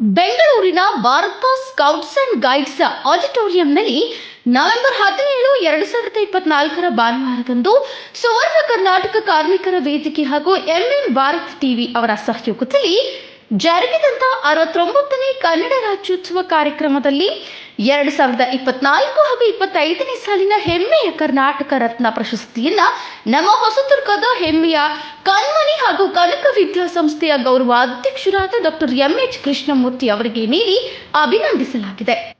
ಬೆಂಗಳೂರಿನ Bharat scouts and guides ಆಡಿಟೋರಿಯಂನಲ್ಲಿ November ಹದಿನೇಳು, ಎರಡು ಸಾವಿರದ ಇಪ್ಪತ್ನಾಲ್ಕರ ಭಾನುವಾರದಂದು ಸುವರ್ಣ ಕರ್ನಾಟಕ ಕಾರ್ಮಿಕರ ವೇದಿಕೆ ಹಾಗೂ ಎಂಎಂ ಭಾರತ್ ಟಿವಿ ಅವರ ಸಹಯೋಗದಲ್ಲಿ ಜರುಗಿದಂತ ಅರವತ್ತೊಂಬತ್ತನೇ ಕನ್ನಡ ರಾಜ್ಯೋತ್ಸವ ಕಾರ್ಯಕ್ರಮದಲ್ಲಿ ಎರಡು ಸಾವಿರದ ಇಪ್ಪತ್ನಾಲ್ಕು ಹಾಗೂ ಇಪ್ಪತ್ತೈದನೇ ಸಾಲಿನ ಹೆಮ್ಮೆಯ ಕರ್ನಾಟಕ ರತ್ನ ಪ್ರಶಸ್ತಿಯನ್ನ ನಮ್ಮ ಹೊಸದುರ್ಗದ ಹೆಮ್ಮೆಯ ಕಣ್ಮಣಿ ಹಾಗೂ ಕನಕ ವಿದ್ಯಾಸಂಸ್ಥೆಯ ಗೌರವ ಅಧ್ಯಕ್ಷರಾದ ಡಾಕ್ಟರ್ ಎಂ ಎಚ್ ಕೃಷ್ಣಮೂರ್ತಿ ಅವರಿಗೆ ನೀಡಿ ಅಭಿನಂದಿಸಲಾಗಿದೆ.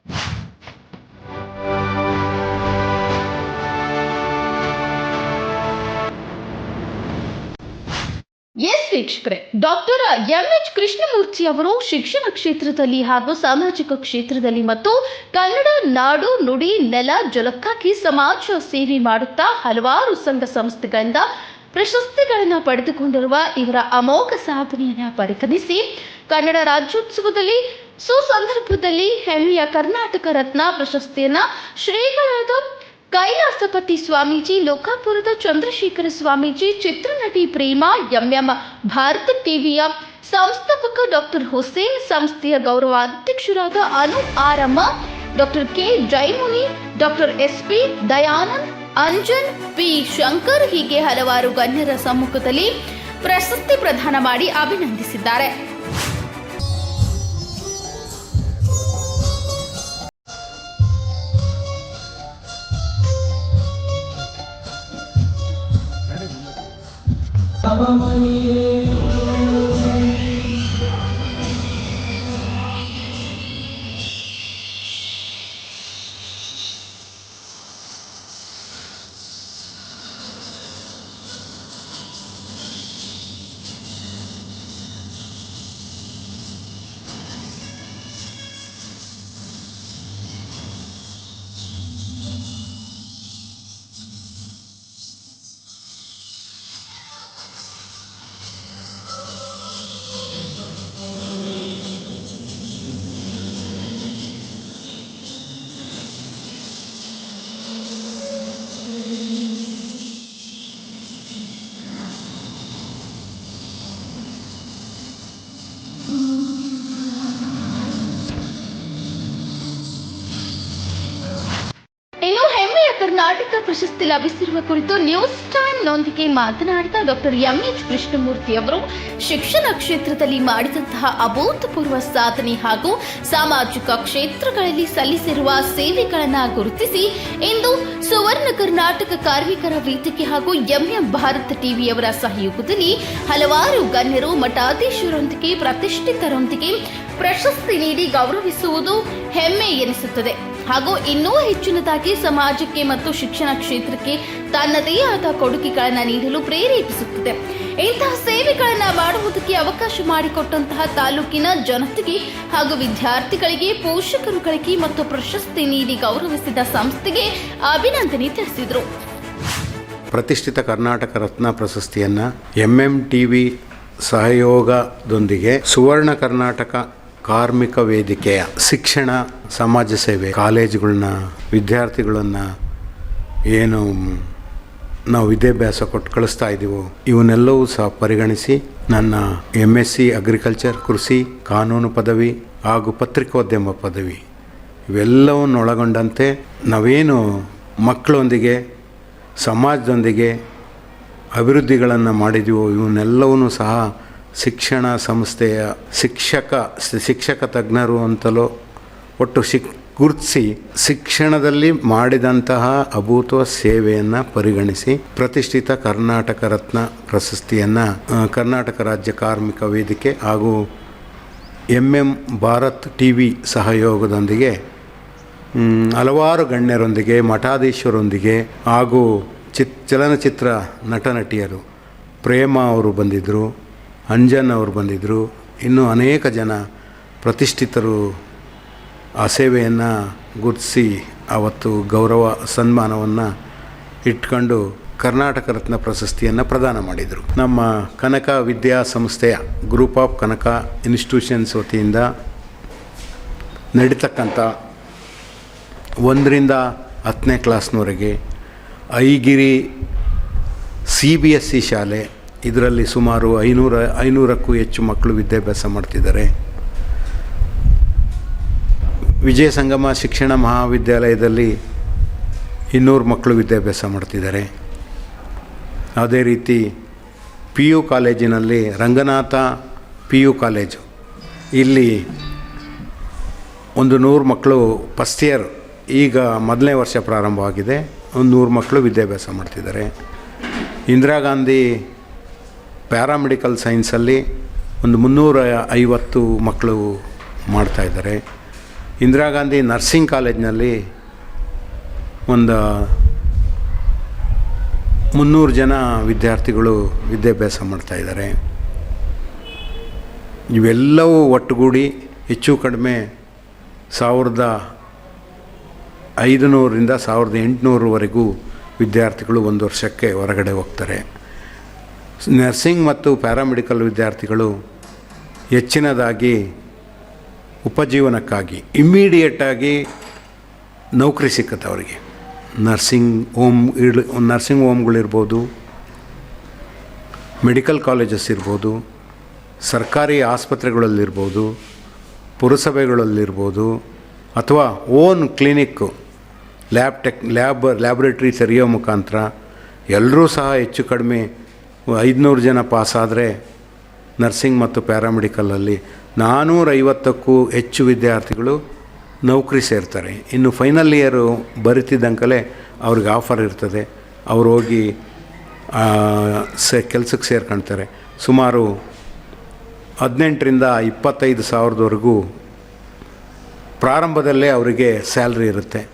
ವೀಕ್ಷಕರೇ, ಡಾಕ್ಟರ್ ಎಂ ಎಚ್ ಕೃಷ್ಣಮೂರ್ತಿ ಅವರು ಶಿಕ್ಷಣ ಕ್ಷೇತ್ರದಲ್ಲಿ ಹಾಗೂ ಸಾಮಾಜಿಕ ಕ್ಷೇತ್ರದಲ್ಲಿ ಮತ್ತು ಕನ್ನಡ ನಾಡು ನುಡಿ ನೆಲ ಜಲಕ್ಕಾಗಿ ಸಮಾಜ ಸೇವೆ ಮಾಡುತ್ತಾ ಹಲವಾರು ಸಂಘ ಸಂಸ್ಥೆಗಳಿಂದ ಪ್ರಶಸ್ತಿಗಳನ್ನು ಪಡೆದುಕೊಂಡಿರುವ ಇವರ ಅಮೋಘ ಸಾಧನೆಯನ್ನು ಪರಿಗಣಿಸಿ ಕನ್ನಡ ರಾಜ್ಯೋತ್ಸವದಲ್ಲಿ, ಸುಸಂದರ್ಭದಲ್ಲಿ ಹೆಮ್ಮೆಯ ಕರ್ನಾಟಕ ರತ್ನ ಪ್ರಶಸ್ತಿಯನ್ನ ಶ್ರೀಗಳಾದ ಕೈಲಾಸಪತಿ ಸ್ವಾಮೀಜಿ, ಲೋಕಾಪುರದ ಚಂದ್ರಶೇಖರ ಸ್ವಾಮೀಜಿ, ಚಿತ್ರನಟಿ ಪ್ರೇಮ, ಎಂಎಂ ಭಾರತ ಟಿವಿಯ ಸಂಸ್ಥಾಪಕ ಡಾಕ್ಟರ್ ಹುಸೇನ್, ಸಂಸ್ಥೆಯ ಗೌರವ ಅಧ್ಯಕ್ಷರಾದ Anu Aramma, doctor K Jaimuni doctor S P Dayanand, Anjan P Shankar ಹೀಗೆ ಹಲವಾರು ಗಣ್ಯರ ಸಮ್ಮುಖದಲ್ಲಿ ಪ್ರಶಸ್ತಿ ಪ್ರದಾನ ಮಾಡಿ ಅಭಿನಂದಿಸಿದ್ದಾರೆ. ಇನ್ನು ಕರ್ನಾಟಕ ಪ್ರಶಸ್ತಿ ಲಭಿಸಿರುವ ಕುರಿತು ನ್ಯೂಸ್ ಟೈಮ್ ನೊಂದಿಗೆ ಮಾತನಾಡಿದ ಡಾಕ್ಟರ್ ಎಂ ಎಚ್ ಕೃಷ್ಣಮೂರ್ತಿ ಅವರು, ಶಿಕ್ಷಣ ಕ್ಷೇತ್ರದಲ್ಲಿ ಮಾಡಿದಂತಹ ಅಭೂತಪೂರ್ವ ಸಾಧನೆ ಹಾಗೂ ಸಾಮಾಜಿಕ ಕ್ಷೇತ್ರಗಳಲ್ಲಿ ಸಲ್ಲಿಸಿರುವ ಸೇವೆಗಳನ್ನು ಗುರುತಿಸಿ ಇಂದು ಸುವರ್ಣ ಕರ್ನಾಟಕ ಕಾರ್ಮಿಕರ ವೇದಿಕೆ ಹಾಗೂ ಎಂಎಂ ಭಾರತ್ ಟಿವಿಯವರ ಸಹಯೋಗದಲ್ಲಿ ಹಲವಾರು ಗಣ್ಯರು ಮಠಾಧೀಶರೊಂದಿಗೆ, ಪ್ರತಿಷ್ಠಿತರೊಂದಿಗೆ ಪ್ರಶಸ್ತಿ ನೀಡಿ ಗೌರವಿಸುವುದು ಹೆಮ್ಮೆ ಎನಿಸುತ್ತದೆ. ಹಾಗೂ ಇನ್ನೂ ಹೆಚ್ಚಿನದಾಗಿ ಸಮಾಜಕ್ಕೆ ಮತ್ತು ಶಿಕ್ಷಣ ಕ್ಷೇತ್ರಕ್ಕೆ ತನ್ನದೇ ಆದ ಕೊಡುಗೆಗಳನ್ನು ನೀಡಲು ಪ್ರೇರೇಪಿಸುತ್ತದೆ. ಇಂತಹ ಸೇವೆಗಳನ್ನು ಮಾಡುವುದಕ್ಕೆ ಅವಕಾಶ ಮಾಡಿಕೊಟ್ಟಂತಹ ತಾಲೂಕಿನ ಜನತೆಗೆ ಹಾಗೂ ವಿದ್ಯಾರ್ಥಿಗಳಿಗೆ, ಪೋಷಕರುಗಳಿಗೆ ಮತ್ತು ಪ್ರಶಸ್ತಿ ನೀಡಿ ಗೌರವಿಸಿದ ಸಂಸ್ಥೆಗೆ ಅಭಿನಂದನೆ ತಿಳಿಸಿದರು. ಪ್ರತಿಷ್ಠಿತ ಕರ್ನಾಟಕ ರತ್ನ ಪ್ರಶಸ್ತಿಯನ್ನು ಎಂ ಎಂ ಟಿ ವಿ ಸಹಯೋಗದೊಂದಿಗೆ ಸುವರ್ಣ ಕರ್ನಾಟಕ ಕಾರ್ಮಿಕ ವೇದಿಕೆಯ ಶಿಕ್ಷಣ ಸಮಾಜ ಸೇವೆ ಕಾಲೇಜುಗಳನ್ನ ವಿದ್ಯಾರ್ಥಿಗಳನ್ನ ಏನು ನಾವು ವಿದ್ಯಾಭ್ಯಾಸ ಕೊಟ್ಟು ಕಳಿಸ್ತಾ ಇದ್ದೀವೋ ಇವನ್ನೆಲ್ಲವೂ ಸಹ ಪರಿಗಣಿಸಿ ನನ್ನ ಎಂ ಎಸ್ ಸಿ ಅಗ್ರಿಕಲ್ಚರ್ ಕೃಷಿ, ಕಾನೂನು ಪದವಿ ಹಾಗೂ ಪತ್ರಿಕೋದ್ಯಮ ಪದವಿ ಇವೆಲ್ಲವನ್ನೊಳಗೊಂಡಂತೆ ನಾವೇನು ಮಕ್ಕಳೊಂದಿಗೆ, ಸಮಾಜದೊಂದಿಗೆ ಅಭಿವೃದ್ಧಿಗಳನ್ನು ಮಾಡಿದೀವೋ, ಇವನ್ನೆಲ್ಲವನ್ನೂ ಸಹ ಶಿಕ್ಷಣ ಸಂಸ್ಥೆಯ ಶಿಕ್ಷಕ ಶಿಕ್ಷಕ ತಜ್ಞರು ಅಂತಲೂ ಒಟ್ಟು ಶಿಕ್, ಗುರುತಿಸಿ ಶಿಕ್ಷಣದಲ್ಲಿ ಮಾಡಿದಂತಹ ಅಭೂತ ಸೇವೆಯನ್ನು ಪರಿಗಣಿಸಿ ಪ್ರತಿಷ್ಠಿತ ಕರ್ನಾಟಕ ರತ್ನ ಪ್ರಶಸ್ತಿಯನ್ನು ಕರ್ನಾಟಕ ರಾಜ್ಯ ಕಾರ್ಮಿಕ ವೇದಿಕೆ ಹಾಗೂ M M Bharat T V ಸಹಯೋಗದೊಂದಿಗೆ ಹಲವಾರು ಗಣ್ಯರೊಂದಿಗೆ, ಮಠಾಧೀಶರೊಂದಿಗೆ ಹಾಗೂ ಚಿತ್, ಚಲನಚಿತ್ರ ನಟ ನಟಿಯರು ಪ್ರೇಮ ಅವರು ಬಂದಿದ್ದರು. ಅಂಜನ್ ಅವರು ಬಂದಿದ್ದರು ಇನ್ನೂ ಅನೇಕ ಜನ ಪ್ರತಿಷ್ಠಿತರು ಆ ಸೇವೆಯನ್ನು ಗುರುತಿಸಿ ಆವತ್ತು ಗೌರವ ಸನ್ಮಾನವನ್ನು ಇಟ್ಕೊಂಡು ಕರ್ನಾಟಕ ರತ್ನ ಪ್ರಶಸ್ತಿಯನ್ನು ಪ್ರದಾನ ಮಾಡಿದರು. ನಮ್ಮ ಕನಕ ವಿದ್ಯಾ ಸಂಸ್ಥೆಯ ಗ್ರೂಪ್ ಆಫ್ ಕನಕ ಇನ್ಸ್ಟಿಟ್ಯೂಷನ್ಸ್ ವತಿಯಿಂದ ನಡೀತಕ್ಕಂಥ ಒಂದರಿಂದ ಹತ್ತನೇ ಕ್ಲಾಸ್ನವರೆಗೆ Aigiri C B S C ಶಾಲೆ ಇದರಲ್ಲಿ ಸುಮಾರು ಐನೂರ, ಐನೂರಕ್ಕೂ ಹೆಚ್ಚು ಮಕ್ಕಳು ವಿದ್ಯಾಭ್ಯಾಸ ಮಾಡ್ತಿದ್ದಾರೆ. ವಿಜಯ ಸಂಗಮ ಶಿಕ್ಷಣ ಮಹಾವಿದ್ಯಾಲಯದಲ್ಲಿ ಇನ್ನೂರು ಮಕ್ಕಳು ವಿದ್ಯಾಭ್ಯಾಸ ಮಾಡ್ತಿದ್ದಾರೆ. ಅದೇ ರೀತಿ ಪಿ ಯು ಕಾಲೇಜಿನಲ್ಲಿ ರಂಗನಾಥ ಪಿ ಯು ಕಾಲೇಜು. ಇಲ್ಲಿ ಒಂದು ನೂರು ಮಕ್ಕಳು ಫಸ್ಟ್ ಇಯರ್, ಈಗ ಮೊದಲನೇ ವರ್ಷ ಪ್ರಾರಂಭವಾಗಿದೆ. ಒಂದು ನೂರು ಮಕ್ಕಳು ವಿದ್ಯಾಭ್ಯಾಸ ಮಾಡ್ತಿದ್ದಾರೆ. ಇಂದಿರಾ ಗಾಂಧಿ ಪ್ಯಾರಾಮೆಡಿಕಲ್ ಸೈನ್ಸಲ್ಲಿ ಒಂದು ಮುನ್ನೂರ ಐವತ್ತು ಮಕ್ಕಳು ಮಾಡ್ತಾಯಿದ್ದಾರೆ ಇಂದಿರಾ ಗಾಂಧಿ ನರ್ಸಿಂಗ್ ಕಾಲೇಜ್ನಲ್ಲಿ ಒಂದು ಮುನ್ನೂರು ಜನ ವಿದ್ಯಾರ್ಥಿಗಳು ವಿದ್ಯಾಭ್ಯಾಸ ಮಾಡ್ತಾಯಿದ್ದಾರೆ ಇವೆಲ್ಲವೂ ಒಟ್ಟುಗೂಡಿ ಹೆಚ್ಚು ಕಡಿಮೆ ಸಾವಿರದ ಐದುನೂರರಿಂದ ಸಾವಿರದ ಎಂಟುನೂರವರೆಗೂ ವಿದ್ಯಾರ್ಥಿಗಳು ಒಂದು ವರ್ಷಕ್ಕೆ ಹೊರಗಡೆ ಹೋಗ್ತಾರೆ. ನರ್ಸಿಂಗ್ ಮತ್ತು ಪ್ಯಾರಾಮೆಡಿಕಲ್ ವಿದ್ಯಾರ್ಥಿಗಳು ಹೆಚ್ಚಿನದಾಗಿ ಉಪಜೀವನಕ್ಕಾಗಿ ಇಮ್ಮಿಡಿಯೇಟಾಗಿ ನೌಕರಿ ಸಿಕ್ಕತ್ತೆ ಅವರಿಗೆ. ನರ್ಸಿಂಗ್ ಹೋಮ್ ಇಡ್ ನರ್ಸಿಂಗ್ ಹೋಮ್ಗಳಿರ್ಬೋದು ಮೆಡಿಕಲ್ ಕಾಲೇಜಸ್ ಇರ್ಬೋದು, ಸರ್ಕಾರಿ ಆಸ್ಪತ್ರೆಗಳಲ್ಲಿರ್ಬೋದು ಪುರಸಭೆಗಳಲ್ಲಿರ್ಬೋದು ಅಥವಾ own clinic lab tech lab laboratory ತೆರೆಯೋ ಮುಖಾಂತರ ಎಲ್ಲರೂ ಸಹ ಹೆಚ್ಚು ಕಡಿಮೆ ಐದುನೂರು ಜನ ಪಾಸಾದರೆ ನರ್ಸಿಂಗ್ ಮತ್ತು ಪ್ಯಾರಾಮೆಡಿಕಲಲ್ಲಿ ನಾನ್ನೂರೈವತ್ತಕ್ಕೂ ಹೆಚ್ಚು ವಿದ್ಯಾರ್ಥಿಗಳು ನೌಕರಿ ಸೇರ್ತಾರೆ. ಇನ್ನು ಫೈನಲ್ ಇಯರು ಬರಿತಿದ್ದಂಕಲೇ ಅವ್ರಿಗೆ ಆಫರ್ ಇರ್ತದೆ. ಅವ್ರು ಹೋಗಿ ಸೆ, ಕೆಲಸಕ್ಕೆ ಸೇರ್ಕೊಳ್ತಾರೆ ಸುಮಾರು ಹದಿನೆಂಟರಿಂದ ಇಪ್ಪತ್ತೈದು ಸಾವಿರದವರೆಗೂ ಪ್ರಾರಂಭದಲ್ಲೇ ಅವರಿಗೆ ಸ್ಯಾಲ್ರಿ ಇರುತ್ತೆ.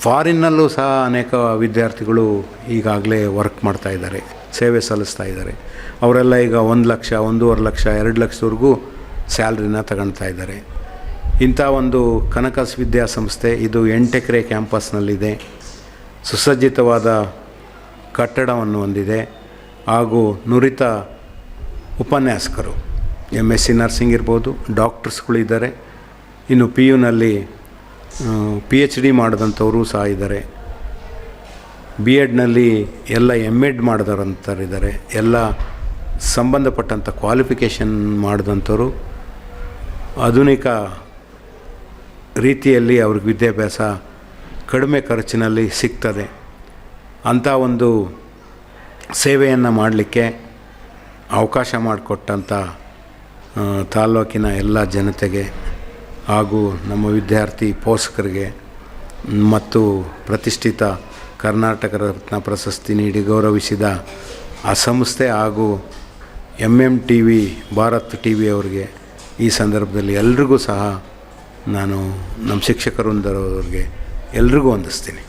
ಫಾರಿನ್ನಲ್ಲೂ ಸಹ ಅನೇಕ ವಿದ್ಯಾರ್ಥಿಗಳು ಈಗಾಗಲೇ ವರ್ಕ್ ಮಾಡ್ತಾ ಇದ್ದಾರೆ, ಸೇವೆ ಸಲ್ಲಿಸ್ತಾ ಇದ್ದಾರೆ. ಅವರೆಲ್ಲ ಈಗ ಒಂದು ಲಕ್ಷ, ಒಂದೂವರೆ ಲಕ್ಷ, ಎರಡು ಲಕ್ಷದವರೆಗೂ ಸ್ಯಾಲ್ರಿನ ತಗೊಳ್ತಾ ಇದ್ದಾರೆ. ಇಂಥ ಒಂದು ಕನಕಸ್ ವಿದ್ಯಾಸಂಸ್ಥೆ, ಇದು ಎಂಟೆಕರೆ ಕ್ಯಾಂಪಸ್ನಲ್ಲಿದೆ. ಸುಸಜ್ಜಿತವಾದ ಕಟ್ಟಡವನ್ನು ಹೊಂದಿದೆ. ಹಾಗೂ ನುರಿತ ಉಪನ್ಯಾಸಕರು ಎಂ ಎಸ್ ಸಿ ನರ್ಸಿಂಗ್ ಇರ್ಬೋದು, ಡಾಕ್ಟರ್ಸ್ಗಳಿದ್ದಾರೆ. ಇನ್ನು ಪಿ ಯುನಲ್ಲಿ ಪಿ ಎಚ್ ಡಿ ಮಾಡಿದಂಥವರು ಸಹ ಇದ್ದಾರೆ. ಬಿ ಎಡ್ನಲ್ಲಿ ಎಲ್ಲ ಎಂ ಎಡ್ ಮಾಡಿದಂಥವ್ರಿದ್ದಾರೆ ಎಲ್ಲ ಸಂಬಂಧಪಟ್ಟಂಥ ಕ್ವಾಲಿಫಿಕೇಷನ್ ಮಾಡಿದಂಥವರು. ಆಧುನಿಕ ರೀತಿಯಲ್ಲಿ ಅವ್ರಿಗೆ ವಿದ್ಯಾಭ್ಯಾಸ ಕಡಿಮೆ ಖರ್ಚಿನಲ್ಲಿ ಸಿಗ್ತದೆ. ಅಂಥ ಒಂದು ಸೇವೆಯನ್ನು ಮಾಡಲಿಕ್ಕೆ ಅವಕಾಶ ಮಾಡಿಕೊಟ್ಟಂಥ ತಾಲ್ಲೂಕಿನ ಎಲ್ಲ ಜನತೆಗೆ ಹಾಗೂ ನಮ್ಮ ವಿದ್ಯಾರ್ಥಿ ಪೋಷಕರಿಗೆ ಮತ್ತು ಪ್ರತಿಷ್ಠಿತ ಕರ್ನಾಟಕ ರತ್ನ ಪ್ರಶಸ್ತಿ ನೀಡಿ ಗೌರವಿಸಿದ ಆ ಸಂಸ್ಥೆ ಹಾಗೂ M M T V Bharat T V ಅವರಿಗೆ ಈ ಸಂದರ್ಭದಲ್ಲಿ ಎಲ್ರಿಗೂ ಸಹ ನಾನು ನಮ್ಮ ಶಿಕ್ಷಕರು ಅವರಿಗೆ ಎಲ್ರಿಗೂ ವಂದಿಸ್ತೀನಿ.